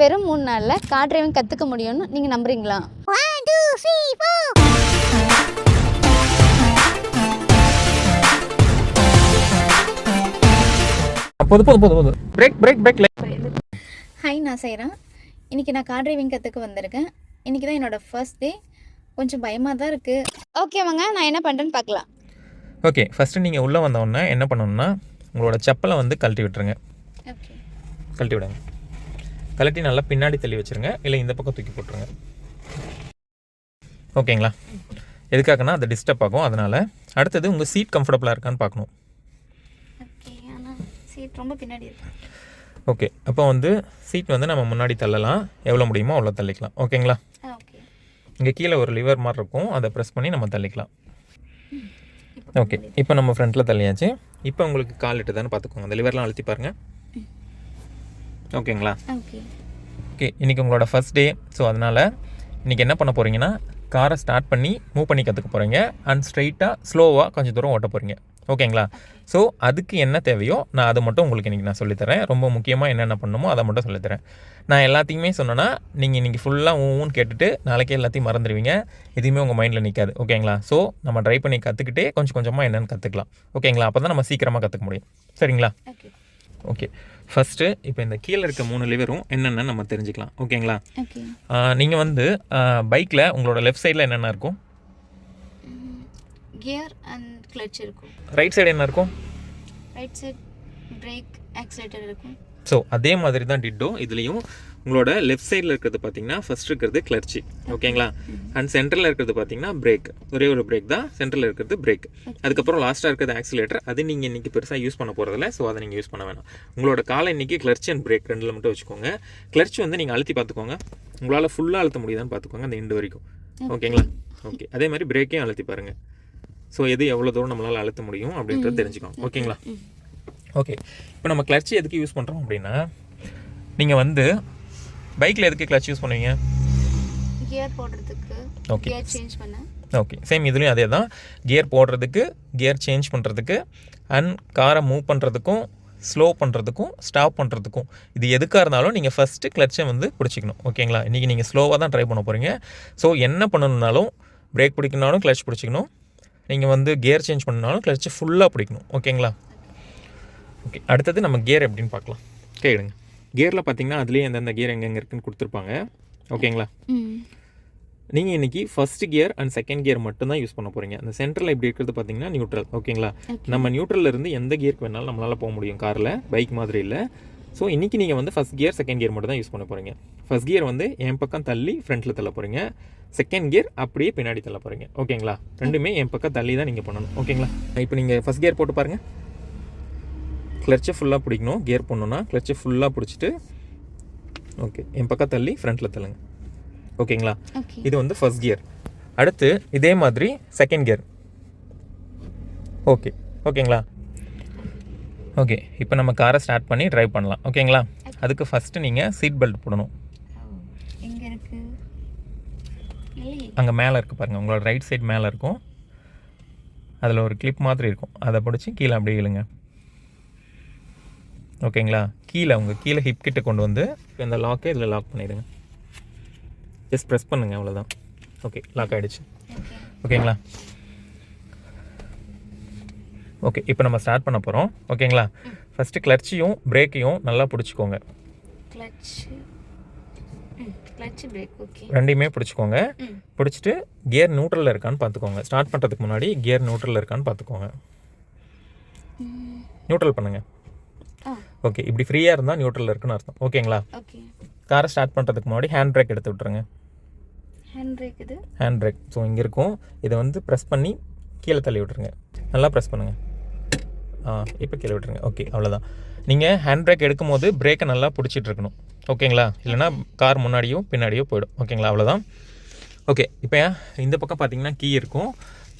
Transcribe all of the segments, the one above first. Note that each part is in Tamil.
வெறும் மூணு நாளில் கார் டிரைவிங் கற்றுக்க முடியும்னு நீங்கள் நம்புறீங்களா? போதும் போதும் போதும் பிரேக் பிரேக் பிரேக் ஹாய் நான் செய்கிறேன் இன்றைக்கி நான் கார் டிரைவிங் கற்றுக்க வந்திருக்கேன். இன்றைக்கி தான் என்னோடய ஃபர்ஸ்ட் டே கொஞ்சம் பயமாக தான் இருக்குது ஓகேவாங்க நான் என்ன பண்ணுறேன்னு பார்க்கலாம். ஓகே ஃபஸ்ட்டு நீங்கள் உள்ளே வந்தோடனே என்ன பண்ணணும்னா உங்களோட செப்பலை வந்து கழட்டி விட்டுருங்க. ஓகே கழட்டி விடுங்க. கழட்டி நல்லா பின்னாடி தள்ளி வச்சுருங்க. இல்லை இந்த பக்கம் தூக்கி போட்டுருங்க. ஓகேங்களா? எதுக்காகனா அது டிஸ்டர்ப் ஆகும். அதனால் அடுத்தது உங்கள் சீட் கம்ஃபர்டபுளாக இருக்கான்னு பார்க்கணும். ஓகே அப்போ வந்து சீட் வந்து நம்ம முன்னாடி தள்ளலாம். எவ்வளோ முடியுமோ அவ்வளோ தள்ளிக்கலாம். ஓகேங்களா? இங்கே கீழே ஒரு லிவர் மாதிரி இருக்கும். அதை ப்ரெஸ் பண்ணி நம்ம தள்ளிக்கலாம். ஓகே இப்போ நம்ம ஃப்ரண்ட்டில் தள்ளியாச்சு. இப்போ உங்களுக்கு கால் இட்டு தானே பார்த்துக்கோங்க. அந்த லிவர்லாம் அழுத்தி பாருங்கள் ஓகேங்களா? ஓகே. ஓகே இன்றைக்கி உங்களோட ஃபர்ஸ்ட் டே ஸோ அதனால் இன்றைக்கி என்ன பண்ண போகிறீங்கன்னா காரை ஸ்டார்ட் பண்ணி மூவ் பண்ணி கற்றுக்க போகிறீங்க அண்ட் ஸ்ட்ரைட்டாக ஸ்லோவாக கொஞ்சம் தூரம் ஓட்ட போகிறீங்க ஓகேங்களா? ஸோ அதுக்கு என்ன தேவையோ நான் அது மட்டும் உங்களுக்கு இன்றைக்கி நான் சொல்லித்தரேன் ரொம்ப முக்கியமாக என்னென்ன பண்ணணுமோ அதை மட்டும் சொல்லித்தரேன் நான் எல்லாத்தையுமே சொன்னேன்னா நீங்கள் இன்றைக்கி ஃபுல்லாக ஊன்னு கேட்டுட்டு நாளைக்கே எல்லாத்தையும் மறந்துடுவீங்க எதுவுமே உங்கள் மைண்டில் நிற்காது ஓகேங்களா? ஸோ நம்ம ட்ரை பண்ணி கற்றுக்கிட்டே கொஞ்சம் கொஞ்சமாக என்னென்னு கற்றுக்கலாம் ஓகேங்களா? அப்போ தான் நம்ம சீக்கிரமாக கற்றுக்க முடியும். சரிங்களா? ஓகே. ஃபஸ்ட்டு இப்போ இந்த கீழே இருக்க மூணு லிவரும் என்னென்னு நம்ம தெரிஞ்சுக்கலாம். ஓகேங்களா? ஓகே நீங்கள் வந்து பைக்கில் உங்களோட லெஃப்ட் சைடில் என்னென்ன இருக்கும்? கியர் அண்ட் கிளச் இருக்கும். ரைட் சைடு என்ன இருக்கும்? ரைட் சைட் பிரேக் ஆக்சிலேட்டர் இருக்கும். ஸோ அதே மாதிரி தான் டிட்டோ. இதுலேயும் உங்களோட லெஃப்ட் சைடில் இருக்கிறது பார்த்தீங்கன்னா ஃபர்ஸ்ட் இருக்கிறது கிளர்ச்சி ஓகேங்களா? அண்ட் சென்டரில் இருக்கிறது பார்த்தீங்கன்னா பிரேக் ஒரே ஒரு பிரேக் தான். சென்டரில் இருக்கிறது பிரேக் அதுக்கப்புறம் லாஸ்ட்டாக இருக்கிறது ஆக்சிலேட்டர் அது நீங்கள் இன்றைக்கி பெருசாக யூஸ் பண்ண போகிறதில்ல ஸோ அதை நீங்கள் யூஸ் பண்ண வேணாம். உங்களோட காலை இன்றைக்கி கிளர்ச்சி அண்ட் பிரேக் ரெண்டில் மட்டும் வச்சுக்கோங்க. கிளர்ச்சி வந்து நீங்கள் அழுத்தி பார்த்துக்கோங்க. உங்களால் ஃபுல்லாக அழுத்த முடியுதான்னு பார்த்துக்கோங்க. அந்த எண்டு வரைக்கும். ஓகேங்களா? ஓகே அதே மாதிரி பிரேக்கையும் அழுத்தி பாருங்கள் ஸோ எது எவ்வளோ தூரம் நம்மளால் அழுத்த முடியும் அப்படின்றது தெரிஞ்சுக்கோங்க. ஓகேங்களா? ஓகே இப்போ நம்ம கிளர்ச்சி எதுக்கு யூஸ் பண்ணுறோம் அப்படின்னா நீங்கள் வந்து பைக்கில் எதுக்கு கிளர்ச் யூஸ் பண்ணுவீங்க? கியர் போடுறதுக்கு. கியர் சேஞ்ச் பண்ண. ஓகே சேம் இதுலேயும் அதே தான் கியர் போடுறதுக்கு கியர் சேஞ்ச் பண்ணுறதுக்கு அண்ட் காரை மூவ் பண்ணுறதுக்கும் ஸ்லோ பண்ணுறதுக்கும் ஸ்டாப் பண்ணுறதுக்கும் இது எதுக்காக இருந்தாலும் நீங்கள் ஃபஸ்ட்டு கிளர்ச்சை வந்து பிடிச்சிக்கணும். ஓகேங்களா இன்றைக்கி நீங்கள் ஸ்லோவாக தான் ட்ரை பண்ண போகிறீங்க ஸோ என்ன பண்ணணுன்னாலும் பிரேக் பிடிக்கணுனாலும் கிளச் பிடிச்சிக்கணும். நீங்கள் வந்து கியர் சேஞ்ச் பண்ணாலும் கிளச்சை ஃபுல்லாக பிடிக்கணும். ஓகேங்களா ஓகே அடுத்தது நம்ம கியர் எப்படின்னு பார்க்கலாம். கேளுங்க. கியரில் பார்த்தீங்கன்னா அதுலேயே எந்தெந்த கியர் எங்கெங்கே இருக்குன்னு கொடுத்துருப்பாங்க. ஓகேங்களா? நீங்கள் இன்றைக்கி first gear and second gear மட்டும் தான் யூஸ் பண்ண போகிறீங்க அந்த சென்டரில் இப்படி இருக்கிறது பார்த்தீங்கன்னா நியூட்ரல் ஓகேங்களா? நம்ம நியூட்ரல்ல இருந்து எந்த கியருக்கு வேணாலும் நம்மளால் போக முடியும் காரில் பைக் மாதிரி இல்லை. ஸோ இன்றைக்கி நீங்கள் வந்து ஃபஸ்ட் கியர் செகண்ட் கியர் மட்டும் தான் யூஸ் பண்ண போகிறீங்க ஃபர்ஸ்ட் கியர் வந்து என் பக்கம் தள்ளி ஃப்ரண்ட்டில் தள்ள போகிறீங்க செகண்ட் கியர் அப்படியே பின்னாடி தள்ள போகிறீங்க ஓகேங்களா? ரெண்டுமே என் பக்கம் தள்ளி தான் நீங்கள் பண்ணணும். ஓகேங்களா? இப்போ நீங்கள் ஃபஸ்ட் கியர் போட்டு பாருங்கள் கிளர்ச்சை ஃபுல்லாக பிடிக்கணும். கியர் போடணுன்னா கிளர்ச்சை ஃபுல்லாக பிடிச்சிட்டு ஓகே என் பக்கம் தள்ளி ஃப்ரண்ட்டில் தள்ளுங்க. ஓகேங்களா ஓகே இது வந்து ஃபர்ஸ்ட் கியர் அடுத்து இதே மாதிரி செகண்ட் கியர் ஓகே ஓகேங்களா ஓகே இப்போ நம்ம காரை ஸ்டார்ட் பண்ணி டிரைவ் பண்ணலாம். ஓகேங்களா அதுக்கு ஃபஸ்ட்டு நீங்கள் சீட் பெல்ட் போடணும். அங்கே மேலே இருக்குது பாருங்கள் உங்களோட ரைட் சைடு மேலே இருக்கும். அதில் ஒரு கிளிப் மாதிரி இருக்கும். அதை பிடிச்சி கீழே அப்படியே இழுங்க. ஓகேங்களா? கீழே உங்கள் கீழே ஹிப் கிட்ட கொண்டு வந்து இப்போ இந்த லாக்கை இதில் லாக் பண்ணிடுங்க. ஜஸ்ட் ப்ரெஸ் பண்ணுங்கள் அவ்வளோதான் ஓகே லாக் ஆகிடுச்சு ஓகே ஓகேங்களா? ஓகே இப்போ நம்ம ஸ்டார்ட் பண்ண போகிறோம் ஓகேங்களா? ஃபஸ்ட்டு கிளர்ச்சியும் பிரேக்கையும் நல்லா பிடிச்சிக்கோங்க. ரெண்டையுமே பிடிச்சிக்கோங்க. பிடிச்சிட்டு கியர் நியூட்ரலில் இருக்கான்னு பார்த்துக்கோங்க ஸ்டார்ட் பண்ணுறதுக்கு முன்னாடி கியர் நியூட்ரலில் இருக்கான்னு பார்த்துக்கோங்க. நியூட்ரல் பண்ணுங்க. ஆ ஓகே இப்படி ஃப்ரீயாக இருந்தால் நியூட்ரலில் இருக்குன்னு அர்த்தம். ஓகேங்களா ஓகே காரை ஸ்டார்ட் பண்ணுறதுக்கு முன்னாடி ஹேண்ட் பிரேக் எடுத்து விட்ருங்க ஹேண்ட் பிரேக் இது? ஹேண்ட் பிரேக் ஸோ இங்கே இருக்கும். இதை வந்து ப்ரெஸ் பண்ணி கீழே தள்ளி விட்ருங்க நல்லா ப்ரெஸ் பண்ணுங்கள் ஆ இப்போ கீழே விட்ருங்க ஓகே அவ்வளோதான் நீங்கள் ஹேண்ட் பிரேக் எடுக்கும் போது பிரேக்கை நல்லா பிடிச்சிட்டு இருக்கணும். ஓகேங்களா இல்லைனா கார் முன்னாடியோ பின்னாடியோ போயிடும். ஓகேங்களா அவ்வளோதான் ஓகே இப்போ இந்த பக்கம் பார்த்தீங்கன்னா கீ இருக்கும்.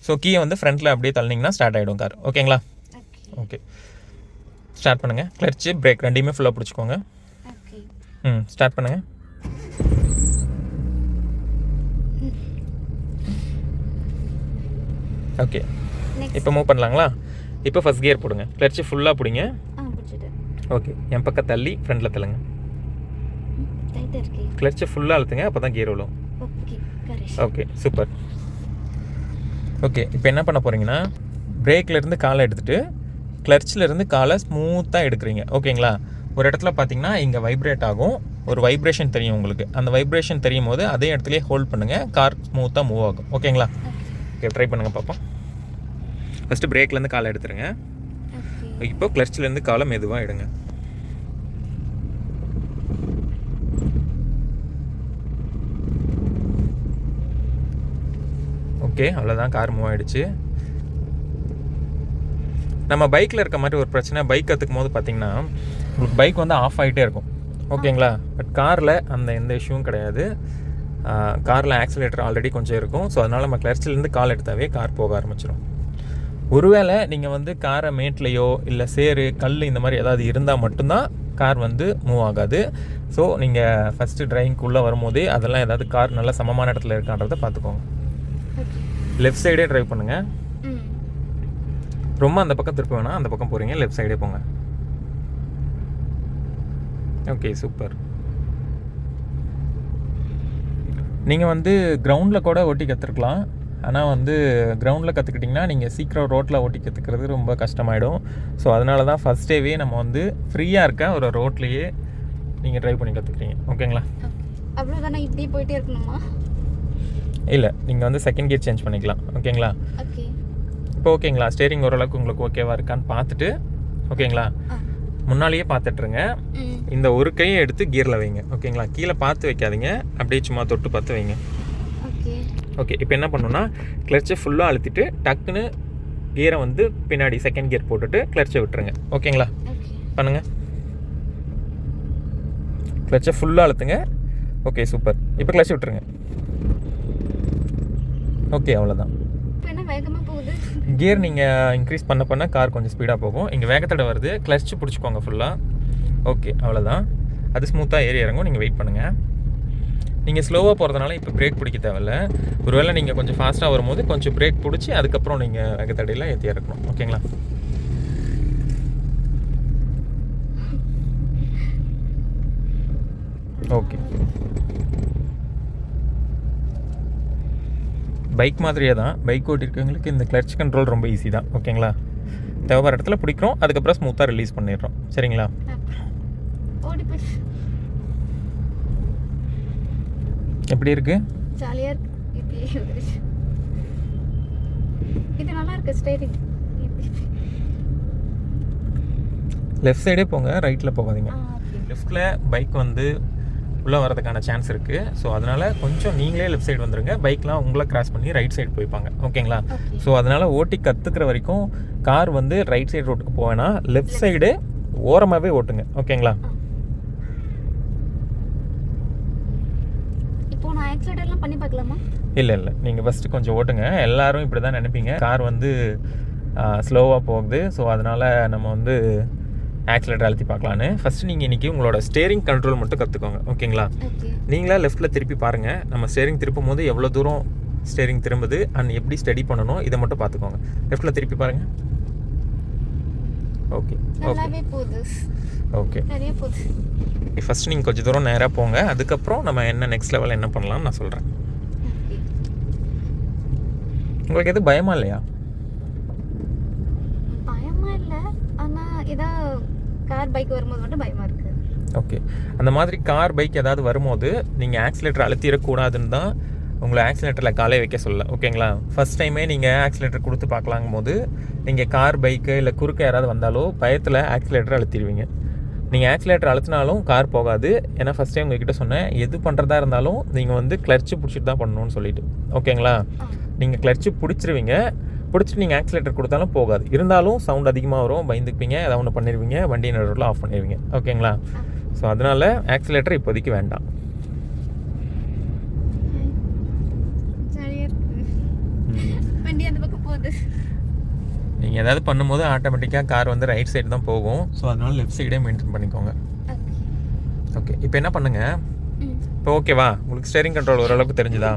ஸோ கீயை வந்து ஃப்ரண்ட்டில் அப்படியே தள்ளினீங்கன்னா ஸ்டார்ட் ஆகிடும் கார் ஓகேங்களா ஓகே ஓகே ஸ்டார்ட் பண்ணுங்கள் கிளர்ச்சி பிரேக் ரெண்டையுமே ஃபுல்லாக பிடிச்சிக்கோங்க. ம் ஸ்டார்ட் பண்ணுங்கள் ஓகே இப்போ மூவ் பண்ணலாங்களா? இப்போ ஃபஸ்ட் கியர் போடுங்க. கிளர்ச்சி ஃபுல்லாக பிடிங்க. ஓகே என் பக்கம் தள்ளி ஃப்ரண்டில் தள்ளுங்க. கிளச்சை ஃபுல்லாக அழுத்துங்க அப்போ தான் கியர் விழும் ஓகே சூப்பர் ஓகே இப்போ என்ன பண்ண போகிறீங்கன்னா பிரேக்லேருந்து காலை எடுத்துகிட்டு கிளர்ச்சிலேருந்து காலை ஸ்மூத்தாக எடுக்கிறீங்க. ஓகேங்களா? ஒரு இடத்துல பார்த்தீங்கன்னா இங்கே வைப்ரேட் ஆகும். ஒரு வைப்ரேஷன் தெரியும் உங்களுக்கு. அந்த வைப்ரேஷன் தெரியும் போது அதே இடத்துலயே ஹோல்ட் பண்ணுங்கள் கார் ஸ்மூத்தாக மூவ் ஆகும். ஓகேங்களா? ஓகே ட்ரை பண்ணுங்கள் பார்ப்போம் ஃபஸ்ட்டு பிரேக்லேருந்து காலை எடுத்துருங்க. இப்போ கிளர்ச்சிலேருந்து காலை மெதுவாக எடுங்க. ஓகே அவ்வளோதான் கார் மூவ் ஆயிடுச்சு. நம்ம பைக்கில் இருக்க மாதிரி ஒரு பிரச்சனை. பைக் கற்றுக்கும் போது பார்த்தீங்கன்னா உங்களுக்கு பைக் வந்து ஆஃப் ஆகிட்டே இருக்கும். ஓகேங்களா? பட் காரில் அந்த எந்த இஷ்யூவும் கிடையாது. காரில் ஆக்சிலேட்டர் ஆல்ரெடி கொஞ்சம் இருக்கும். ஸோ அதனால் நம்ம கிளர்ச்சிலேருந்து கால் எடுத்தாவே கார் போக ஆரம்பிச்சிடும் ஒருவேளை நீங்கள் வந்து காரை மேட்லேயோ இல்லை சேறு கல் இந்த மாதிரி ஏதாவது இருந்தால் மட்டும்தான் கார் வந்து மூவ் ஆகாது. ஸோ நீங்கள் ஃபஸ்ட்டு டிரைவிங்குள்ளே வரும்போதே அதெல்லாம் ஏதாவது கார் நல்ல சமமான இடத்துல இருக்கான்றதை பார்த்துக்கோங்க. லெஃப்ட் சைடே ட்ரைவ் பண்ணுங்கள் ரொம்ப அந்த பக்கம் திருப்ப வேணாம். அந்த பக்கம் போகிறீங்க லெஃப்ட் சைடே போங்க. ஓகே சூப்பர் நீங்கள் வந்து கிரவுண்டில் கூட ஓட்டி கற்றுருக்கலாம் ஆனால் வந்து கிரவுண்டில் கற்றுக்கிட்டிங்கன்னா நீங்கள் சீக்கிரம் ரோட்டில் ஓட்டி கற்றுக்கிறது ரொம்ப கஷ்டமாயிடும். ஸோ அதனால தான் ஃபஸ்ட் டேவே நம்ம வந்து ஃப்ரீயாக இருக்க ஒரு ரோட்லேயே நீங்கள் ட்ரைவ் பண்ணி கற்றுக்குறீங்க ஓகேங்களா அவ்வளோதானே இப்படி போயிட்டே இருக்கணுமா? இல்லை நீங்கள் வந்து செகண்ட் கியர் சேஞ்ச் பண்ணிக்கலாம். ஓகேங்களா ஓகே இப்போ ஓகேங்களா? ஸ்டேரிங் ஓரளவுக்கு உங்களுக்கு ஓகேவா இருக்கான்னு பார்த்துட்டு ஓகேங்களா? முன்னாலேயே பார்த்துட்ருங்க இந்த ஒரு கையை எடுத்து கியரில் வைங்க. ஓகேங்களா? கீழே பார்த்து வைக்காதீங்க. அப்படியே சும்மா தொட்டு பார்த்து வைங்க. ஓகே. இப்போ என்ன பண்ணணும்னா கிளர்ச்சை ஃபுல்லாக அழுத்திட்டு டக்குன்னு கியரை வந்து பின்னாடி செகண்ட் கியர் போட்டுட்டு கிளர்ச்சை விட்டுருங்க. ஓகேங்களா? ஓகே. பண்ணுங்க. கிளர்ச்சை ஃபுல்லாக அழுத்துங்க. ஓகே சூப்பர் இப்போ கிளர்ச்சி விட்டுருங்க. ஓகே அவ்வளோதான் கியர் நீங்கள் இன்க்ரீஸ் பண்ண பண்ண கார் கொஞ்சம் ஸ்பீடாக போகும். இங்கே வேகத்தடை வருது. கிளச் பிடிச்சிக்கோங்க ஃபுல்லாக ஓகே அவ்வளோதான் அது ஸ்மூத்தாக ஏறி இறங்கும். நீங்கள் வெயிட் பண்ணுங்கள் நீங்கள் ஸ்லோவாக போகிறதுனால இப்போ பிரேக் பிடிக்க தேவையில்ல. ஒருவேளை நீங்கள் கொஞ்சம் ஃபாஸ்ட்டாக வரும்போது கொஞ்சம் பிரேக் பிடிச்சி அதுக்கப்புறம் நீங்கள் வேகத்தடையில் ஏற்றி இறக்கணும். ஓகேங்களா ஓகே பைக் மாதிரியே தான். பைக் ஓட்டிருக்கவங்களுக்கு இந்த கிளட்ச் கண்ட்ரோல் ரொம்ப ஈஸி தான். ஓகேங்களா? தேவைப்படுற இடத்துல பிடிக்கிறோம். அதுக்கப்புறம் ஸ்மூத்தாக ரிலீஸ் பண்ணிடுறோம். சரிங்களா? எப்படி இருக்கு? ஜாலியாக இருக்கு. இது நல்லா இருக்கு ஸ்டேரிங் லெஃப்ட் சைடே போங்க ரைட்டில் போகாதீங்க. லெஃப்ட்டில் பைக் வந்து உள்ளே வரதுக்கான சான்ஸ் இருக்குது ஸோ அதனால் கொஞ்சம் நீங்களே லெஃப்ட் சைடு வந்துருங்க. பைக்லாம் உங்களை கிராஸ் பண்ணி ரைட் சைடு போய்ப்பாங்க. ஓகேங்களா? ஓகே ஸோ அதனால் ஓட்டி கற்றுக்கிற வரைக்கும் கார் வந்து ரைட் சைடு ரோட்டுக்கு போவேன்னா லெஃப்ட் சைடு ஓரமாகவே ஓட்டுங்க. ஓகேங்களா? இப்போ நான் ஆக்சிலேட்டர்லாம் பண்ணி பார்க்கலாமா? இல்லை இல்லை. நீங்கள் ஃபஸ்ட்டு கொஞ்சம் ஓட்டுங்க. எல்லாரும் இப்படி தான் நினைப்பீங்க. கார் வந்து ஸ்லோவாக போகுது. ஸோ அதனால் நம்ம வந்து ஆக்சிலேட்டர் அழுத்தி பார்க்கலான்னு. ஃபஸ்ட்டு நீங்கள் இன்றைக்கி உங்களோட ஸ்டேரிங் கண்ட்ரோல் மட்டும் கற்றுக்கோங்க ஓகேங்களா? ஓகே. நீங்களா லெஃப்ட்டில் திருப்பி பாருங்கள் நம்ம ஸ்டேரிங் திருப்பும் போது எவ்வளோ தூரம் ஸ்டேரிங் திரும்புது அண்ட் எப்படி ஸ்டடி பண்ணணும் இதை மட்டும் பார்த்துக்கோங்க. லெஃப்ட்டில் திருப்பி பாருங்கள் ஓகே ஓகே. ஓகே. ஃபஸ்ட்டு நீங்கள் கொஞ்சம் தூரம் நேராக போங்க. அதுக்கப்புறம் நம்ம என்ன நெக்ஸ்ட் லெவல் என்ன பண்ணலாம்னு நான் சொல்கிறேன் உங்களுக்கு எது பயமா இல்லையா? பயமா இல்லை. ஆனால் இதா கார் பைக் வரும்போது மட்டும் பயமா இருக்கு. ஓகே. அந்த மாதிரி கார் பைக் ஏதாவது வரும்போது நீங்கள் ஆக்சிலேட்டர் அழுத்திடக்கூடாதுன்னு தான் உங்களை ஆக்சிலேட்டரில் காலே வைக்க சொல்ல ஓகேங்களா? ஃபஸ்ட் டைமே நீங்கள் ஆக்சிலேட்டர் கொடுத்து பார்க்கலாங்கும் போது நீங்கள் கார் பைக்கு இல்லை குறுக்க யாராவது வந்தாலோ பயத்தில் ஆக்சிலேட்டர் அழுத்திடுவீங்க. நீங்கள் ஆக்சிலேட்டர் அழுத்தினாலும் கார் போகாது. ஏன்னா ஃபஸ்ட் டைம் உங்ககிட்ட சொன்னேன் எது பண்ணுறதா இருந்தாலும் நீங்கள் வந்து கிளர்ச்சி பிடிச்சிட்டு தான் பண்ணணும்னு சொல்லிட்டு. ஓகேங்களா? நீங்கள் கிளர்ச்சி பிடிச்சிருவீங்க. பிடிச்சிட்டு நீங்கள் ஆக்சிலேட்டர் கொடுத்தாலும் போகாது. இருந்தாலும் சவுண்ட் அதிகமாக வரும் பயந்துக்குவீங்க ஏதாவது ஒன்று பண்ணிடுவீங்க வண்டி நடுவில் ஆஃப் பண்ணிடுவீங்க. ஓகேங்களா? ஸோ அதனால் ஆக்சிலேட்டர் இப்போதைக்கு வேண்டாம். நீங்கள் ஏதாவது பண்ணும்போது ஆட்டோமேட்டிக்காக கார் வந்து ரைட் சைடு தான் போகும். ஸோ அதனால் லெஃப்ட் சைடே மெயின்டைன் பண்ணிக்கோங்க. ஓகே இப்போ என்ன பண்ணுங்கள் இப்போ ஓகேவா உங்களுக்கு ஸ்டேரிங் கண்ட்ரோல் ஓரளவுக்கு தெரிஞ்சுதா?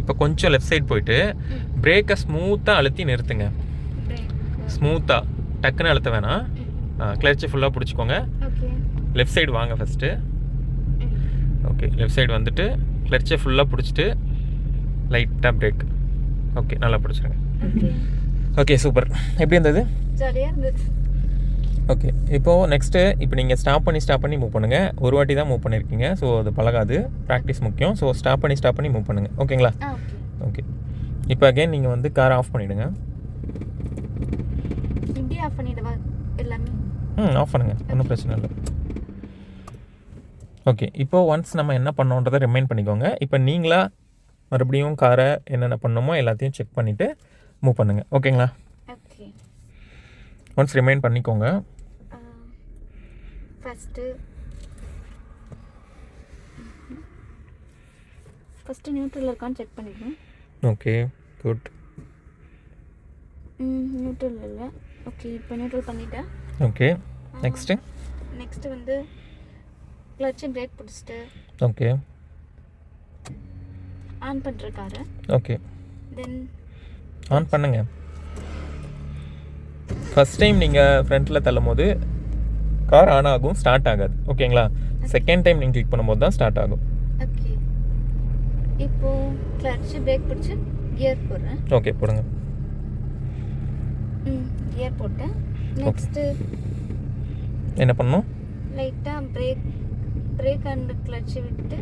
இப்போ கொஞ்சம் லெஃப்ட் சைடு போயிட்டு பிரேக்கை ஸ்மூத்தாக அழுத்தி நிறுத்துங்க. ஸ்மூத்தாக டக்குன்னு அழுத்த வேணாம். கிளர்ச்சி ஃபுல்லாக பிடிச்சிக்கோங்க. லெஃப்ட் சைடு வாங்க ஃபஸ்ட்டு ஓகே லெஃப்ட் சைடு வந்துட்டு கிளச்சை ஃபுல்லாக பிடிச்சிட்டு லைட்டாக பிரேக் ஓகே நல்லா பிடிச்சிருங்க ஓகே. சூப்பர் எப்படி இருந்தது? ஓகே இப்போது நெக்ஸ்ட்டு இப்போ நீங்கள் ஸ்டாப் பண்ணி ஸ்டாப் பண்ணி மூவ் பண்ணுங்கள் ஒரு வாட்டி தான் மூவ் பண்ணியிருக்கீங்க ஸோ அது பழகாது. ப்ராக்டிஸ் முக்கியம். ஸோ ஸ்டாப் பண்ணி ஸ்டாப் பண்ணி மூவ் பண்ணுங்கள் ஓகேங்களா ஓகே இப்போ அகைன் நீங்கள் வந்து காரை ஆஃப் பண்ணிவிடுங்க ஆஃப் எல்லாமே? ம் ஆஃப் பண்ணுங்கள் ஒன்றும் பிரச்சனை இல்லை. ஓகே இப்போ ஒன்ஸ் நம்ம என்ன பண்ணோன்றதை ரிமைண்ட் பண்ணிக்கோங்க. இப்போ நீங்களா மறுபடியும் காரை என்னென்ன பண்ணணுமோ எல்லாத்தையும் செக் பண்ணிவிட்டு மூவ் பண்ணுங்கள் ஓகேங்களா ஓகே ஒன்ஸ் ரிமைண்ட் பண்ணிக்கோங்க. ஃபஸ்ட்டு ஃபஸ்ட்டு நியூட்ரல் இருக்கான்னு செக் பண்ணிக்கணும். ஓகே குட் நியூட்ரல் இல்லை. ஓகே இப்போ நியூட்ரல் பண்ணிட்டேன். ஓகே நெக்ஸ்ட்டு நெக்ஸ்ட்டு வந்து கிளச்சு பிரேக் பிடிச்சிட்டு ஓகே ஆன் பண்ணுற காரை ஓகே தென் ஆன் பண்ணுங்க. ஃபஸ்ட் டைம் நீங்கள் ஃப்ரண்ட்டில் தள்ளும் போது கார் ஆன் ஆகும் ஸ்டார்ட் ஆகாது. ஓகேங்களா செகண்ட் டைம் நீங்கள் கிளிக் பண்ணும்போது தான் ஸ்டார்ட் ஆகும். ஓகே இப்போது கிளச்சு பிரேக் பிடிச்சி கியர் போடுறேன். ஓகே போடுங்க. ம் கியர் போட்டேன். நெக்ஸ்ட்டு என்ன பண்ணணும்? லைட்டாக பிரேக் பிரேக் அண்ட் கிளச்சு விட்டு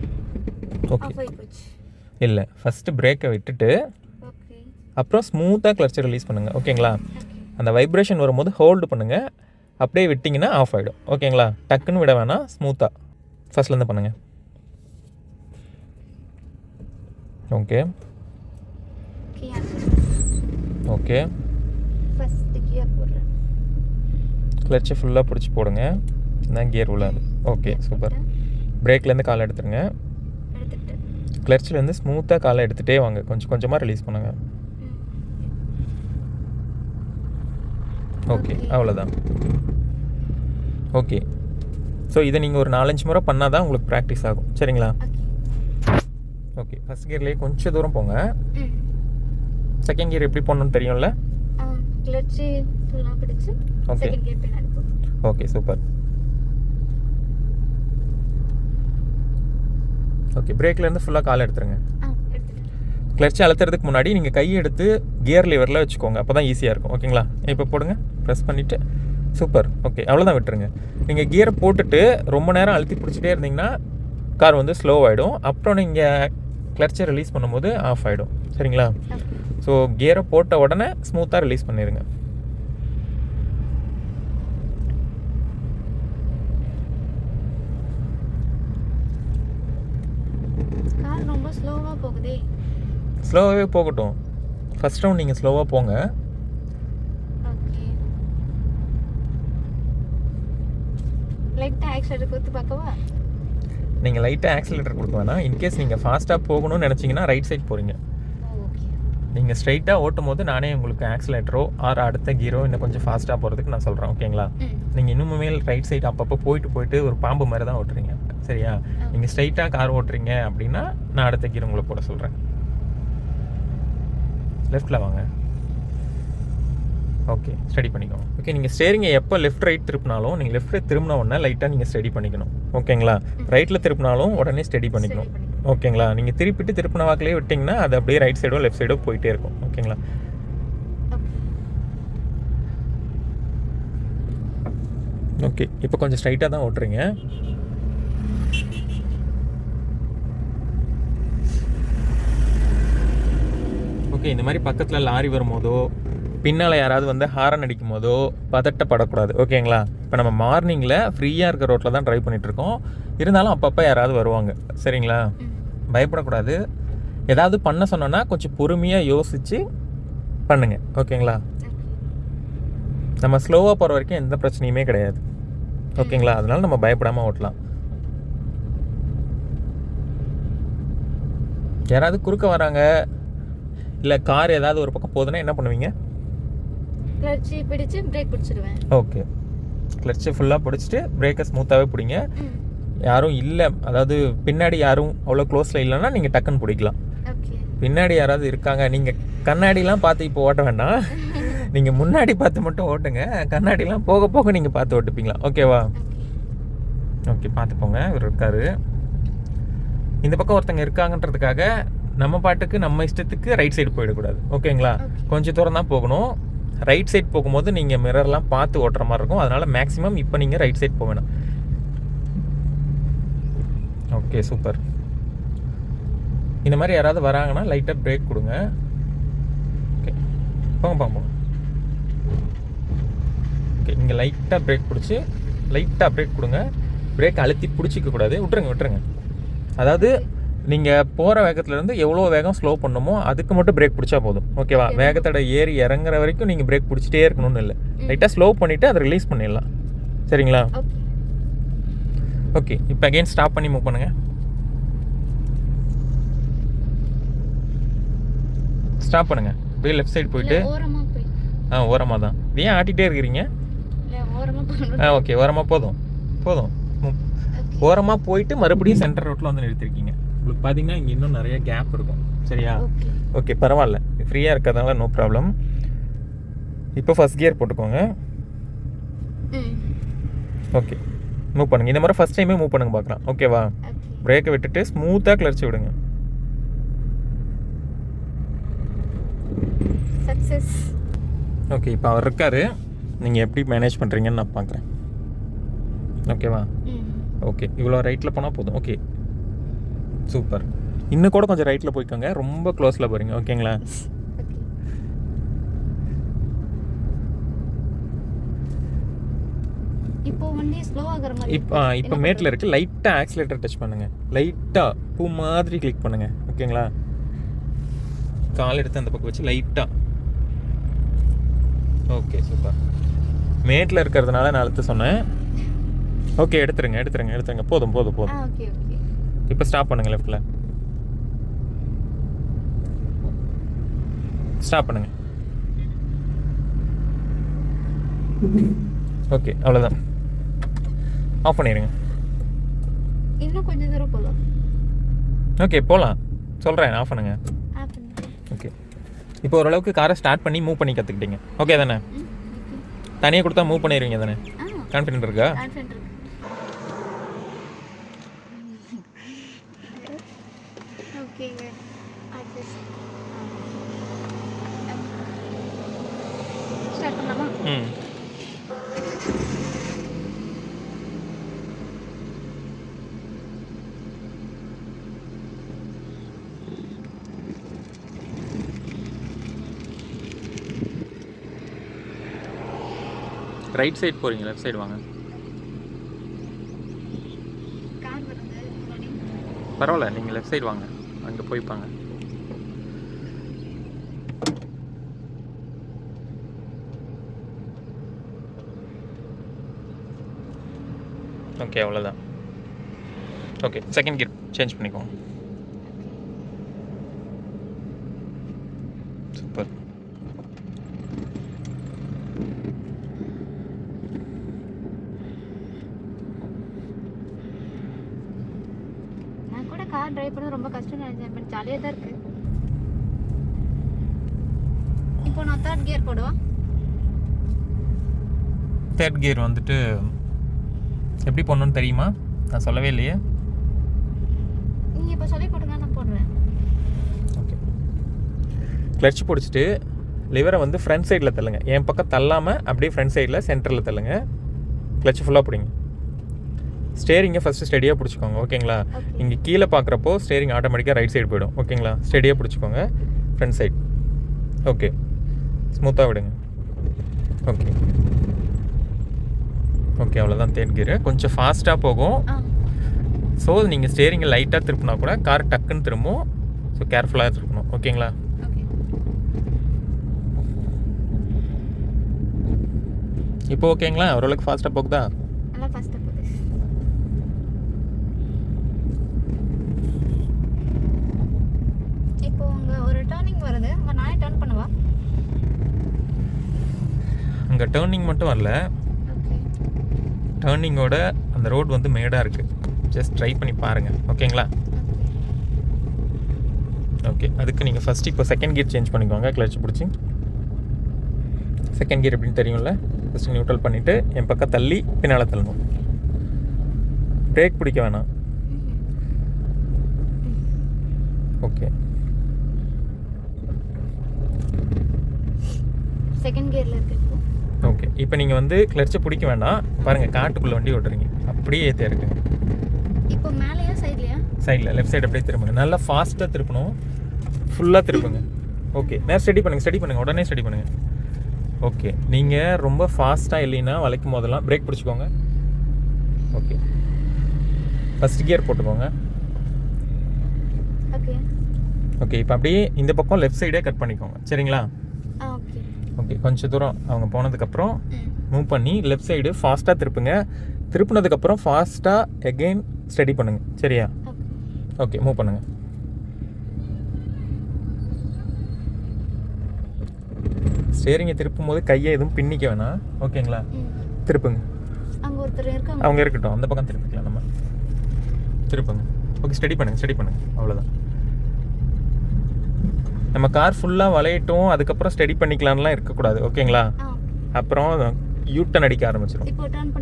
ஓகே ஆஃப் ஆகி போச்சு. இல்லை ஃபஸ்ட்டு பிரேக்கை விட்டுட்டு அப்புறம் ஸ்மூத்தாக கிளச்சை ரிலீஸ் பண்ணுங்கள் ஓகேங்களா ஓகே அந்த வைப்ரேஷன் வரும்போது ஹோல்டு பண்ணுங்கள் அப்படியே விட்டிங்கன்னா ஆஃப் ஆகிடும் ஓகேங்களா டக்குன்னு விட வேணாம் ஸ்மூத்தாக ஃபஸ்ட்லேருந்து பண்ணுங்கள் ஓகே ஓகே கிளச்சை ஃபுல்லாக பிடிச்சி போடுங்க. தான் கியர் உள்ளாது ஓகே சூப்பர் பிரேக்லேருந்து காலை எடுத்துருங்க. கிளர்ச்சிலேருந்து ஸ்மூத்தாக காலை எடுத்துகிட்டே வாங்க. கொஞ்சம் கொஞ்சமாக ரிலீஸ் பண்ணுங்க. ம். ஓகே. அவ்வளோதான் ஓகே ஸோ இதை நீங்கள் ஒரு நாலஞ்சு முறை பண்ணால் தான் உங்களுக்கு ப்ராக்டிஸ் ஆகும். சரிங்களா? ஓகே ஓகே ஃபஸ்ட் கியர்லேயே கொஞ்சம் தூரம் போங்க. செகண்ட் கியர் எப்படி போடணும்னு தெரியும்ல? ஆ கிளச்சு ஃபுல்லாக பிடிச்சு போகும் ஓகே சூப்பர் ஓகே பிரேக்லேருந்து ஃபுல்லாக கால் எடுத்துருங்க. கிளர்ச்சி அழுத்துறதுக்கு முன்னாடி நீங்கள் கையை எடுத்து கியர் லிவரில் வச்சுக்கோங்க. அப்போ தான் ஈஸியாக இருக்கும். ஓகேங்களா இப்போ போடுங்க. ப்ரெஸ் பண்ணிவிட்டு சூப்பர் ஓகே அவ்வளோதான் விட்டுருங்க. நீங்கள் கியரை போட்டுட்டு ரொம்ப நேரம் அழுத்தி பிடிச்சிட்டே இருந்தீங்கன்னா கார் வந்து ஸ்லோ ஆகிடும் அப்புறம் நீங்கள் கிளர்ச்சை ரிலீஸ் பண்ணும்போது ஆஃப் ஆகிடும் சரிங்களா? ஸோ கியரை போட்ட உடனே ஸ்மூத்தாக ரிலீஸ் பண்ணிடுங்க கார் ரொம்ப ஸ்லோவாக போகுதே. ஸ்லோவாகவே போகட்டும். ஃபஸ்ட் ரவுண்ட் நீங்கள் ஸ்லோவாக போங்க. லைட்டாக ஆக்சிடென்ட் கொடுத்து பார்க்கவா நீங்கள் லைட்டாக ஆக்சிலேட்டர் கொடுக்க வேணாம். இன்கேஸ் நீங்கள் ஃபாஸ்ட்டாக போகணும்னு நினச்சிங்கன்னா ரைட் சைட் போகிறீங்க நீங்கள் ஸ்ட்ரைட்டாக ஓட்டும் போது நானே உங்களுக்கு ஆக்சிலேட்டரோ ஆர் அடுத்த கீரோ இன்னும் கொஞ்சம் ஃபாஸ்ட்டாக போகிறதுக்கு நான் சொல்கிறேன் ஓகேங்களா நீங்கள் இன்னுமே ரைட் சைடு அப்பப்போ போயிட்டு போயிட்டு ஒரு பாம்பு மாதிரி தான் ஓட்டுறீங்க. சரியா? நீங்கள் ஸ்ட்ரைட்டாக கார் ஓட்டுறீங்க அப்படின்னா நான் அடுத்த கீர் உங்களை போட சொல்கிறேன் லெஃப்ட்டில் வாங்க. ஓகே ஸ்டடி பண்ணிக்கோங்க. ஓகே நீங்கள் ஸ்டேரிங்கை எப்போ லெஃப்ட் ரைட் திருப்பினாலும் நீங்கள் லெஃப்ட் ரைட் திரும்பின உடனே லைட்டாக நீங்கள் ஸ்டடி பண்ணிக்கணும். ஓகேங்களா? ரைட்டில் திருப்பினாலும் உடனே ஸ்டடி பண்ணிக்கணும். ஓகேங்களா? நீங்கள் திருப்பிட்டு திருப்பின வாக்கிலே விட்டிங்கன்னா அது அப்படியே ரைட் சைடோ லெஃப்ட் சைடோ போயிட்டே இருக்கும். ஓகேங்களா? ஓகே ஓகே இப்போ கொஞ்சம் ஸ்ட்ரைட்டாக தான் ஓட்டுறீங்க. ஓகே இந்த மாதிரி பக்கத்தில் லாரி வரும்போதோ பின்னால் யாராவது வந்து ஹாரன் அடிக்கும் போதோ பதட்டப்படக்கூடாது. ஓகேங்களா? இப்போ நம்ம மார்னிங்கில் ஃப்ரீயாக இருக்க ரோட்டில் தான் ட்ரைவ் பண்ணிகிட்ருக்கோம் இருந்தாலும் அப்பப்போ யாராவது வருவாங்க. சரிங்களா? பயப்படக்கூடாது. ஏதாவது பண்ண சொன்னோன்னா கொஞ்சம் பொறுமையாக யோசித்து பண்ணுங்க. ஓகேங்களா? ஓகே. நம்ம ஸ்லோவாக போகிற வரைக்கும் எந்த பிரச்சனையுமே கிடையாது. ஓகேங்களா? அதனால நம்ம பயப்படாமல் ஓட்டலாம். யாராவது குறுக்க வராங்க இல்லை கார் ஏதாவது ஒரு பக்கம் போகுதுன்னா என்ன பண்ணுவீங்க? கிளர்ச்சி பிடிச்சு பிரேக் பிடிச்சிடுவேன் ஓகே கிளச்சை ஃபுல்லாக பிடிச்சிட்டு பிரேக்கை ஸ்மூத்தாகவே பிடிங்க. யாரும் இல்லை அதாவது பின்னாடி யாரும் அவ்வளோ க்ளோஸில் இல்லைன்னா நீங்கள் டக்குன்னு பிடிக்கலாம். பின்னாடி யாராவது இருக்காங்க நீங்கள் கண்ணாடிலாம் பார்த்து இப்போ ஓட்ட வேண்டாம். நீங்கள் முன்னாடி பார்த்து மட்டும் ஓட்டுங்க. கண்ணாடிலாம் போக போக நீங்கள் பார்த்து ஓட்டுப்பீங்களா? ஓகேவா ஓகே பார்த்து போங்க. இவர் இருக்காரு. இந்த பக்கம் ஒருத்தங்க இருக்காங்கன்றதுக்காக நம்ம பாட்டுக்கு நம்ம இஷ்டத்துக்கு ரைட் சைடு போயிடக்கூடாது. ஓகேங்களா. கொஞ்சம் தூரம் தான் போகணும். ரைட் சைட் போகும்போது நீங்கள் மிரர்லாம் பார்த்து ஓட்டுற மாதிரி இருக்கும். அதனால் மேக்ஸிமம் இப்போ நீங்கள் ரைட் சைட் போக வேணும். ஓகே சூப்பர் இந்த மாதிரி யாராவது வராங்கன்னா லைட்டாக பிரேக் கொடுங்க. ஓகே போங்க போங்க போங்க. ஓகே இங்கே லைட்டாக பிரேக் பிடிச்சி லைட்டாக பிரேக் கொடுங்க. பிரேக் அழுத்தி பிடிச்சிக்க கூடாது விட்டுருங்க விட்டுருங்க. அதாவது நீங்கள் போகிற வேகத்துலேருந்து எவ்வளோ வேகம் ஸ்லோ பண்ணுமோ அதுக்கு மட்டும் பிரேக் பிடிச்சா போதும். ஓகேவா. வேகத்தோட ஏறி இறங்குற வரைக்கும் நீங்கள் பிரேக் பிடிச்சிட்டே இருக்கணும்னு இல்லை. லைட்டாக ஸ்லோ பண்ணிவிட்டு அதை ரிலீஸ் பண்ணிடலாம். சரிங்களா? ஓகே இப்போ அகைன் ஸ்டாப் பண்ணி மூவ் பண்ணுங்க. ஸ்டாப் பண்ணுங்க. அப்படியே லெஃப்ட் சைடு போயிட்டு. ஆ ஓரமாக தான். ஏன் ஆட்டிகிட்டே இருக்கிறீங்க? ஆ ஓகே ஓரமாக போதும். போதும். ஓரமாக போயிட்டு மறுபடியும் சென்டர் ரோட்டில் வந்து நிறுத்திருக்கீங்க. உங்களுக்கு பார்த்தீங்கன்னா இங்கே இன்னும் நிறைய கேப் இருக்கும். சரியா? ஓகே பரவாயில்ல. ஃப்ரீயாக இருக்கிறதுனால நோ ப்ராப்ளம் இப்போ ஃபஸ்ட் கியர் போட்டுக்கோங்க. ஓகே மூவ் பண்ணுங்க. இந்த மாதிரி ஃபஸ்ட் டைமே மூவ் பண்ணுங்க பார்க்கலாம் ஓகேவா ஓகே பிரேக்கை விட்டுட்டு ஸ்மூத்தாக கிளர்ச்சி விடுங்க. ஓகே இப்போ அவர் இருக்காரு. நீங்கள் எப்படி மேனேஜ் பண்ணுறீங்கன்னு நான் பார்க்குறேன் ஓகேவா ஓகே இவ்வளோ ரைட்டில் போனால் போதும். ஓகே சூப்பர் இன்னும் கூட கொஞ்சம் ரைட்டில் போய்க்கோங்க. ரொம்ப க்ளோஸில் போகிறீங்க ஓகேங்களா ஓகே இப்போ இப்போ மேட்டில் இருக்குது லைட்டாக ஆக்சிலேட்டர் டச் பண்ணுங்கள் லைட்டாக பூ மாதிரி கிளிக் பண்ணுங்கள் ஓகேங்களா கால் எடுத்து அந்த பக்கம் வச்சு லைட்டாக ஓகே சூப்பர் மேட்டில் இருக்கிறதுனால நான் அழுத்த சொன்னேன். ஓகே எடுத்துருங்க எடுத்துருங்க எடுத்துருங்க. போதும் போதும் போதும். இப்போ ஸ்டாப் பண்ணுங்க லெஃப்டில் ஸ்டாப் பண்ணுங்க. ஓகே அவ்வளோதான் ஆஃப் பண்ணிடுங்க இன்னும் கொஞ்சம் தூரம் போகலாம் ஓகே போகலாம் சொல்கிறேன் ஆஃப் பண்ணுங்க. ஓகே இப்போ ஓரளவுக்கு காரை ஸ்டார்ட் பண்ணி மூவ் பண்ணி கற்றுக்கிட்டீங்க ஓகே தானே? தனியாக கொடுத்தா மூவ் பண்ணிடுவீங்க தானே? கான்ஃபிடென்ட் இருக்கா கான்ஃபிடென்ட் இருக்கு ஓகேங்க அட்ஜஸ்ட் ஸ்டார்ட் பண்ணலாமா ம் ரைட் சைடு போகிறீங்க லெஃப்ட் சைடு வாங்க. பரவாயில்ல நீங்கள் லெஃப்ட் சைடு வாங்க. அங்கே போய்ப்பாங்க ஓகே அவ்வளோதான் ஓகே செகண்ட் கியர் சேஞ்ச் பண்ணிக்கோங்க சூப்பர் நான் கூட கார் டிரைவ் பண்ணது ரொம்ப கஷ்டம் நினைச்சேன் பட் ஜாலியாக தான் இருக்கு. இப்போ நான் தேர்ட் கியர் போடுவா? தேர்ட் கியர் வந்துட்டு எப்படி போடணும்னு தெரியுமா? நான் சொல்லவே இல்லையே. நீங்கள் இப்போ சொல்லி கொடுங்க நான் போடுவேன் ஓகே கிளட்ச் பிடிச்சிட்டு லிவரை வந்து ஃப்ரண்ட் சைடில் தள்ளுங்க. என் பக்கம் தள்ளாமல் அப்படியே ஃப்ரண்ட் சைடில் சென்டரில் தள்ளுங்க. கிளட்ச் ஃபுல்லாக பிடிங்க. ஸ்டேரிங்கை ஃபஸ்ட்டு ஸ்டெடியாக பிடிச்சிக்கோங்க ஓகேங்களா ஓகே இங்கே கீழே பார்க்குறப்போ ஸ்டேரிங் ஆட்டோமேட்டிக்காக ரைட் சைடு போயிடும் ஓகேங்களா ஸ்டெடியாக பிடிச்சிக்கோங்க ஃப்ரண்ட் சைடு ஓகே ஸ்மூத்தாக விடுங்க. ஓகே ஓகே அவ்வளோதான் தேர்ட் கியரு கொஞ்சம் ஃபாஸ்ட்டாக போகும். ஸோ நீங்கள் ஸ்டேரிங்கை லைட்டாக திருப்பினா கூட கார் டக்குன்னு திரும்பும். ஸோ கேர்ஃபுல்லாக திருப்பணும் ஓகேங்களா ஓகே இப்போ ஓகேங்களா ஓரளவுக்கு ஃபாஸ்ட்டாக போகுதா? நல்லா ஃபஸ்ட்டாக போகுது இப்போ அங்கே ஒரு வருது. அங்கே நானே டேர்ன் பண்ணவா? அங்கே டேர்னிங் மட்டும் வரல. டேர்னிங்கோட அந்த ரோடு வந்து மேடாக இருக்குது ஜஸ்ட் ட்ரை பண்ணி பாருங்கள் ஓகேங்களா ஓகே அதுக்கு நீங்கள் ஃபஸ்ட் இப்போ செகண்ட் கியர் சேஞ்ச் பண்ணிக்கோங்க. கிளச் பிடிச்சி. செகண்ட் கியர் எப்படின்னு தெரியும்ல? ஃபஸ்ட்டு நியூட்ரல் பண்ணிவிட்டு என் பக்கம் தள்ளி பின்னால் தள்ளணும். பிரேக் பிடிக்க வேணாம். ஓகே செகண்ட் கியரில் இருக்கு ஓகே இப்போ நீங்கள் வந்து கிளர்ச்சை பிடிக்க வேண்டாம். பாருங்கள் காட்டுக்குள்ளே வண்டி ஓட்டுறீங்க. அப்படியே ஏற்றி இருக்குங்க இப்போ மேலேயா சைட்லையா சைடில் லெஃப்ட் சைடு அப்படியே திரும்புங்க நல்லா ஃபாஸ்ட்டாக திருப்பணும். ஃபுல்லாக திருப்புங்க. ஓகே நேரம் ஸ்டடி பண்ணுங்கள் ஸ்டடி பண்ணுங்கள் உடனே ஸ்டடி பண்ணுங்கள் ஓகே நீங்கள் ரொம்ப ஃபாஸ்ட்டாக இல்லைன்னா வளைக்கும் போதெல்லாம் பிரேக் பிடிச்சிக்கோங்க. ஓகே ஃபஸ்ட் கியர் போட்டுக்கோங்க. ஓகே ஓகே இப்போ அப்படியே இந்த பக்கம் லெஃப்ட் சைடே கட் பண்ணிக்கோங்க. சரிங்களா? ஓகே கொஞ்சம் தூரம் அவங்க போனதுக்கப்புறம் மூவ் பண்ணி லெஃப்ட் சைடு ஃபாஸ்ட்டாக திருப்புங்க. திருப்பினதுக்கப்புறம் ஃபாஸ்ட்டாக எகெயின் ஸ்டடி பண்ணுங்கள் சரியா? ஓகே மூவ் பண்ணுங்கள் ஸ்டேரிங்கை திருப்பும் போது கையை எதுவும் பின்னிக்க வேணாம். ஓகேங்களா திருப்புங்க. அவங்க இருக்கட்டும். அந்த பக்கம் திருப்பிக்கலாம் நம்ம. திருப்புங்க. ஓகே ஸ்டடி பண்ணுங்க ஸ்டடி பண்ணுங்க. அவ்வளோதான் நம்ம கார் ஃபுல்லாக வளையட்டும் அதுக்கப்புறம் ஸ்டடி பண்ணிக்கலாம்லாம் இருக்கக்கூடாது. ஓகேங்களா? அப்புறம் யூட்டன் அடிக்க ஆரம்பிச்சிடும் இப்போ டர்ன்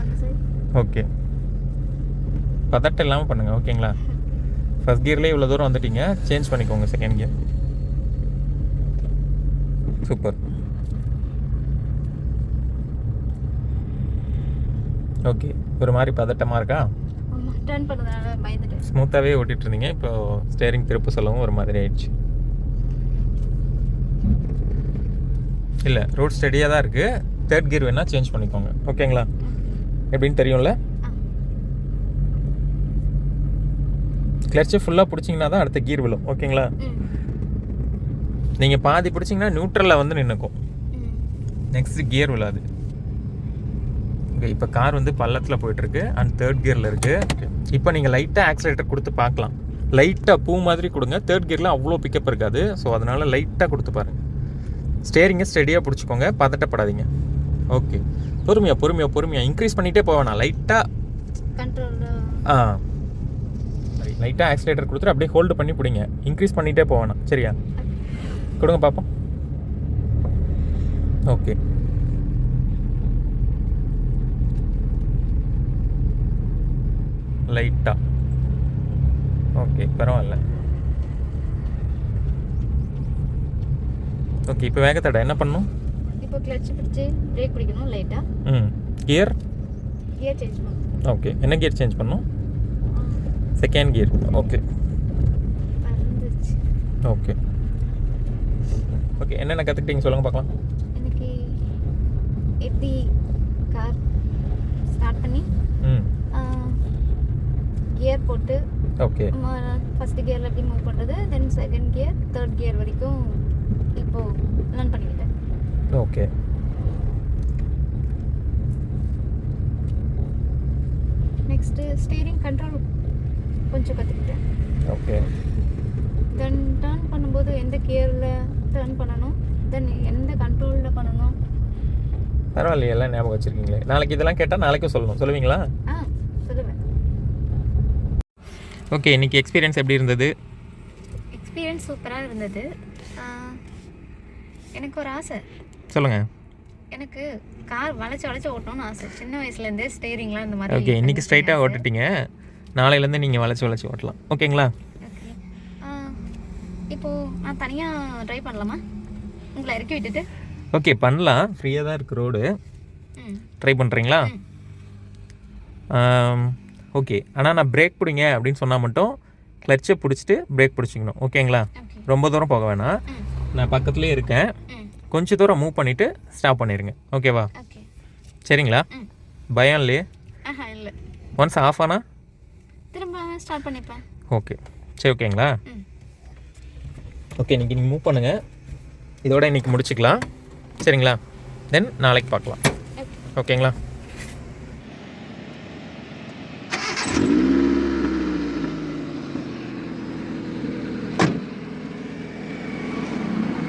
அந்த சைடு ஓகே. பதட்டம் இல்லாமல் பண்ணுங்கள் ஓகேங்களா? ஃபஸ்ட் கியர்லேயே இவ்வளோ தூரம் வந்துட்டீங்க. சேஞ்ச் பண்ணிக்கோங்க செகண்ட் கியர் சூப்பர் ஓகே ஒரு மாதிரி பதட்டமாக இருக்கா? டர்ன் பண்ணதுனால பயந்துட்டேன். ஸ்மூத்தாகவே ஓட்டிகிட்டு இருந்தீங்க இப்போ ஸ்டேரிங் திருப்பு சொல்லவும் ஒரு மாதிரி ஆயிடுச்சு. இல்லை ரோட் ஸ்டடியாக தான் இருக்குது தேர்ட் கியர் வேணால் சேஞ்ச் பண்ணிக்கோங்க. ஓகேங்களா எப்படின்னு தெரியும்ல? கிளர்ச்சி ஃபுல்லாக பிடிச்சிங்கன்னா தான் அடுத்த கீர் விழும். ஓகேங்களா நீங்கள் பாதி பிடிச்சிங்கன்னா நியூட்ரலில் வந்து நின்றுக்கும் நெக்ஸ்ட் கியர் விழாது. ஓகே இப்போ கார் வந்து பள்ளத்தில் போயிட்டுருக்கு. அண்ட் தேர்ட் கியரில் இருக்குது இப்போ நீங்கள் லைட்டாக ஆக்சிலேட்டர் கொடுத்து பார்க்கலாம். லைட்டாக பூ மாதிரி கொடுங்க. தேர்ட் கியரில் அவ்வளோ பிக்கப் இருக்காது. ஸோ அதனால் லைட்டாக கொடுத்து பாருங்கள் ஸ்டேரிங்கை ஸ்டெடியாக பிடிச்சிக்கோங்க. பதட்டப்படாதீங்க. ஓகே பொறுமையாக பொறுமையாக பொறுமையாக இன்க்ரீஸ் பண்ணிகிட்டே போவேணாம் லைட்டாக கண்ட்ரோலில் ஆ லைட்டாக ஆக்சிலேட்டர் கொடுத்துட்டு அப்படியே ஹோல்டு பண்ணி பிடிங்க. இன்க்ரீஸ் பண்ணிகிட்டே போவேணாம் சரியா? கொடுங்க பார்ப்போம் ஓகே லைட்டாக ஓகே பரவாயில்ல. ஓகே இப்போ வேகத்தடை என்ன பண்ணும் இப்போ கிளட்ச் பிடிச்சி பிரேக் பிடிக்கணும் லைட்டாக ம். கியர் கியர் சேஞ்ச் பண்ணணும். ஓகே என்ன கியர் சேஞ்ச் பண்ணும் second gear okay. Okay. Okay என்னென்ன கற்றுக்கிட்டீங்க சொல்லுங்கள் பார்க்கலாம். எனக்கு எப்படி கார் ஸ்டார்ட் பண்ணி ம். கியர் போட்டு ஓகே ஃபர்ஸ்ட் கியரில் எப்படி மூவ் பண்ணுறது then second gear third gear வரைக்கும் இப்போது லேர்ன் பண்ணிக்கிட்டேன். ஓகே நெக்ஸ்ட்டு ஸ்டீரிங் கண்ட்ரோல் கொஞ்சம் கற்றுக்கிட்டேன் ஓகே தென் டர்ன் பண்ணும்போது எந்த கியரில் டர்ன் பண்ணணும் தென் எந்த கண்ட்ரோலில் பண்ணணும்? பரவாயில்லையே எல்லாம் ஞாபகம் வச்சுருக்கீங்களே. நாளைக்கு இதெல்லாம் கேட்டால் நாளைக்கும் சொல்லணும். சொல்லுவீங்களா ஆ சொல்லுவேன் ஓகே இன்னைக்கு எக்ஸ்பீரியன்ஸ் எப்படி இருந்தது? எக்ஸ்பீரியன்ஸ் சூப்பராக இருந்தது. எனக்கு ஒரு ஆசை. சொல்லுங்கள் எனக்கு கார் வளைச்சு வளைச்சு ஓட்டணும்னு ஆசை. சின்ன வயசுலேருந்தே ஸ்டேரிங்லாம் இந்த மாதிரி ஓகே இன்னைக்கு கத்துக்கிட்டேன் ஸ்ட்ரைட்டாக. ஓட்டிட்டீங்க. நாளையிலேருந்து நீங்கள் வளைச்சி வளைச்சி ஓட்டலாம். ஓகேங்களா? ஓகே ஆ, இப்போ நான் தனியாக ட்ரை பண்ணலாமா? உங்களை இறக்கி விட்டுட்டு? ஓகே பண்ணலாம். ஃப்ரீயாக தான் இருக்குது ரோடு ட்ரை பண்ணுறீங்களா. ஓகே ஆனால் நான் பிரேக் பிடிங்க அப்படின்னு சொன்னால் மட்டும் கிளச்சை பிடிச்சிட்டு பிரேக் பிடிச்சிக்கணும். ஓகேங்களா ஓகே ரொம்ப தூரம் போக வேணாம். நான் பக்கத்துலேயே இருக்கேன். கொஞ்சம் தூரம் மூவ் பண்ணிவிட்டு ஸ்டாப் பண்ணிடுங்க ஓகேவா ஓகே சரிங்களா? பயம் இல்லையே? ஒன்ஸ் ஆஃப் ஆனா? திரும்ப ஸ்டார்ட் பண்ணிப்பேன். ஓகே சரி ஓகேங்களா ஓகே இன்றைக்கி நீங்கள் மூவ் பண்ணுங்கள் இதோட இன்றைக்கி முடிச்சுக்கலாம். சரிங்களா? தென் நாளைக்கு பார்க்கலாம். ஓகே ஓகேங்களா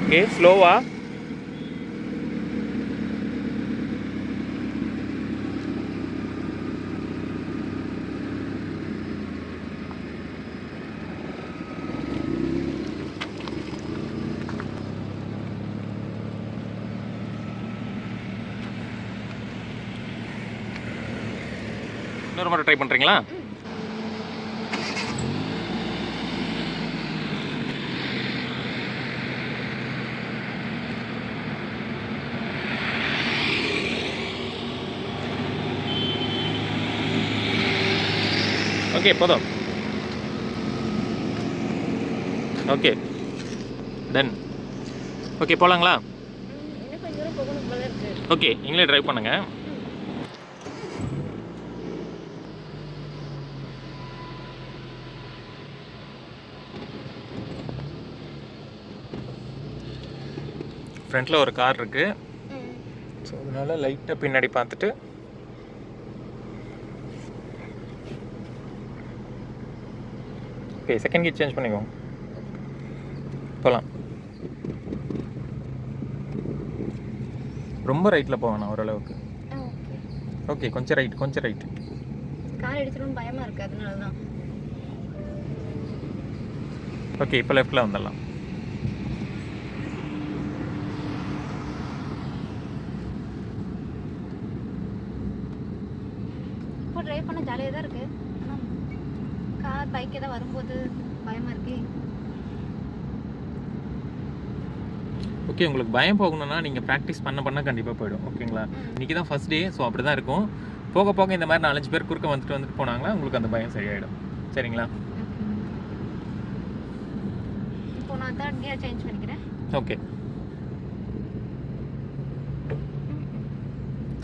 ஓகே ஸ்லோவா இன்னொரு மாதிரி ட்ரை பண்ணுறீங்களா ம் ஓகே போதும் ஓகே தென் ஓகே போகலாங்களா ஓகே நீங்களே ட்ரைவ் பண்ணுங்க. ஃப்ரண்ட்டில் ஒரு கார் இருக்குது ஸோ அதனால லைட்டாக பின்னாடி பார்த்துட்டு ஓகே செகண்ட் கீட் சேஞ்ச் பண்ணிக்கோங்க போகலாம் ரொம்ப ரைட்டில் போவேண்ணா ஓரளவுக்கு. ஓகே கொஞ்சம் ரைட் கொஞ்சம் ரைட் கார் அடிச்சிடும் பயமா இருக்கு அதனால தான் ஓகே இப்போ லெஃப்ட்டில் வந்துடலாம். இப்போ டிரைவ் பண்ண ஜாலியாக தான் இருக்கு. கார் பைக் ஏதாவது வரும்போது பயமா இருக்கு? ஓகே உங்களுக்கு பயம் போகணும்னா நீங்கள் ப்ராக்டிஸ் பண்ண பண்ண கண்டிப்பாக போயிடும். ஓகேங்களா இன்றைக்கி தான் ஃபஸ்ட் டே ஸோ அப்படி தான் இருக்கும். போக போக இந்த மாதிரி நாலஞ்சு பேர் குறுக்க வந்துட்டு வந்துட்டு போனாங்களா உங்களுக்கு அந்த பயம் சரியாயிடும். சரிங்களா? இப்போ நான் கியர் சேஞ்ச் பண்ணிக்கிறேன். ஓகே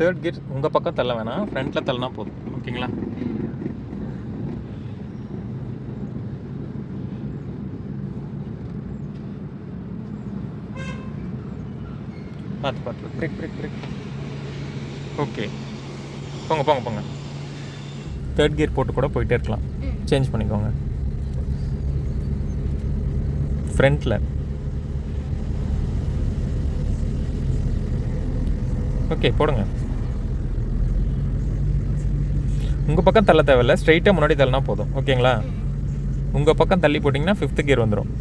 தேர்ட் கியர் உங்கள் பக்கம் தள்ள வேணாம். ஃப்ரண்ட்டில் தள்ளினா போதும். ஓகேங்களா பார்த்து பார்த்து பிரேக் பிரேக் பிரேக் ஓகே போங்க போங்க போங்க. தேர்ட் கியர் போட்டு கூட போயிட்டே இருக்கலாம். சேஞ்ச் பண்ணிக்கோங்க. ஃப்ரண்ட்டில் ஓகே போடுங்க. உங்கள் பக்கம் தள்ள தேவையில்ல. ஸ்ட்ரைட்டாக முன்னாடி தள்ளினா போதும். ஓகேங்களா உங்கள் பக்கம் தள்ளி போட்டிங்கன்னா ஃபிஃப்த் கியர் வந்துடும்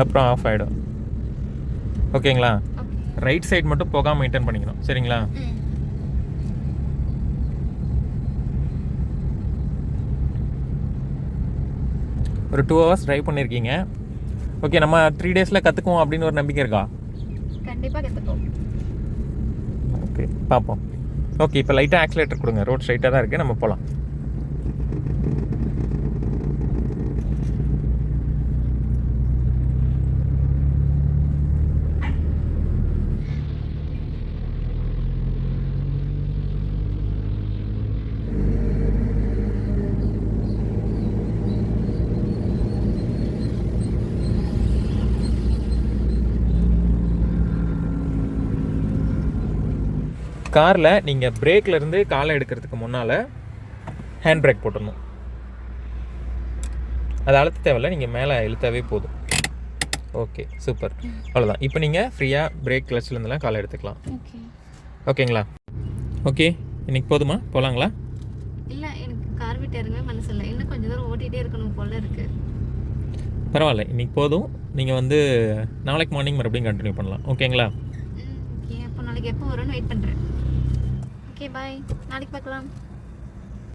அப்புறம் ஆஃப் ஆகிடும் ஓகேங்களா ஓகே ரைட் சைடு மட்டும் போகாமல் மெயின்டைன் பண்ணிக்கணும். சரிங்களா? ஒரு டூ ஹவர்ஸ் ட்ரைவ் பண்ணியிருக்கீங்க ஓகே நம்ம த்ரீ டேஸில் கற்றுக்குவோம் அப்படின்னு ஒரு நம்பிக்கை இருக்கா? கண்டிப்பாக கற்றுப்போம் ஓகே பார்ப்போம். ஓகே இப்போ லைட்டாக ஆக்சிலேட்டர் கொடுங்க. ரோட் ஸ்ட்ரைட்டாக தான் இருக்குது நம்ம போகலாம் காரில் நீங்கள் பிரேக்ல இருந்து காலை எடுக்கிறதுக்கு முன்னால் ஹேண்ட் பிரேக் போட்டுடணும். அது அழுத்த தேவையில்ல நீங்கள் மேலே இழுத்தாவே போதும். ஓகே சூப்பர் அவ்வளோதான் இப்போ நீங்கள் ஃப்ரீயாக பிரேக் கிளச்சிலேருந்துலாம் காலை எடுத்துக்கலாம். ஓகே ஓகேங்களா ஓகே இன்னைக்கு போதுமா? போகலாங்களா இல்லை எனக்கு கார் விட்டு இறங்கவே மனசு இல்லை. இன்னும் கொஞ்சம் தூரம் ஓட்டிகிட்டே இருக்கணும் போல இருக்கு. பரவாயில்ல இன்னைக்கு போதும். நீங்கள் வந்து நாளைக்கு மார்னிங் மறுபடியும் கண்டினியூ பண்ணலாம். ஓகேங்களா நாளைக்கு எப்போ வரும்னு வெயிட் பண்ணுறேன் ஓகே பாய் நாளைக்கு பார்க்கலாம்.